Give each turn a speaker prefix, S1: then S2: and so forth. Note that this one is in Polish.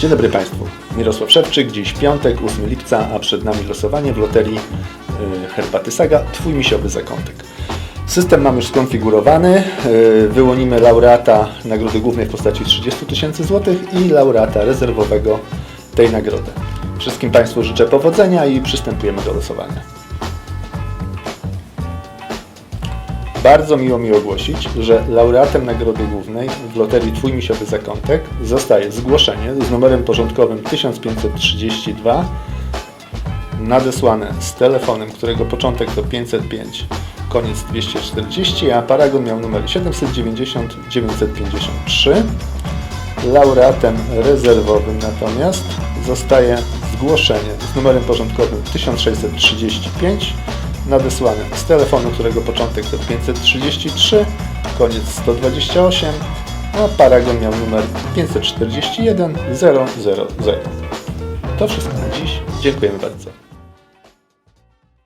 S1: Dzień dobry Państwu. Mirosław Szewczyk, dziś piątek, 8 lipca, a przed nami losowanie w loterii y, Herbaty Saga Twój misiowy zakątek. System mam już skonfigurowany. y, Wyłonimy laureata nagrody głównej w postaci 30 tysięcy złotych i laureata rezerwowego tej nagrody. Wszystkim Państwu życzę powodzenia i przystępujemy do losowania. Bardzo miło mi ogłosić, że laureatem nagrody głównej w loterii Twój Misiowy Zakątek zostaje zgłoszenie z numerem porządkowym 1532 nadesłane z telefonem, którego początek to 505, koniec 240, a paragon miał numer 790 953. Laureatem rezerwowym natomiast zostaje zgłoszenie z numerem porządkowym 1635 nadesłane z telefonu, którego początek to 533, koniec 128, a paragon miał numer 541 000. To wszystko na dziś. Dziękujemy bardzo.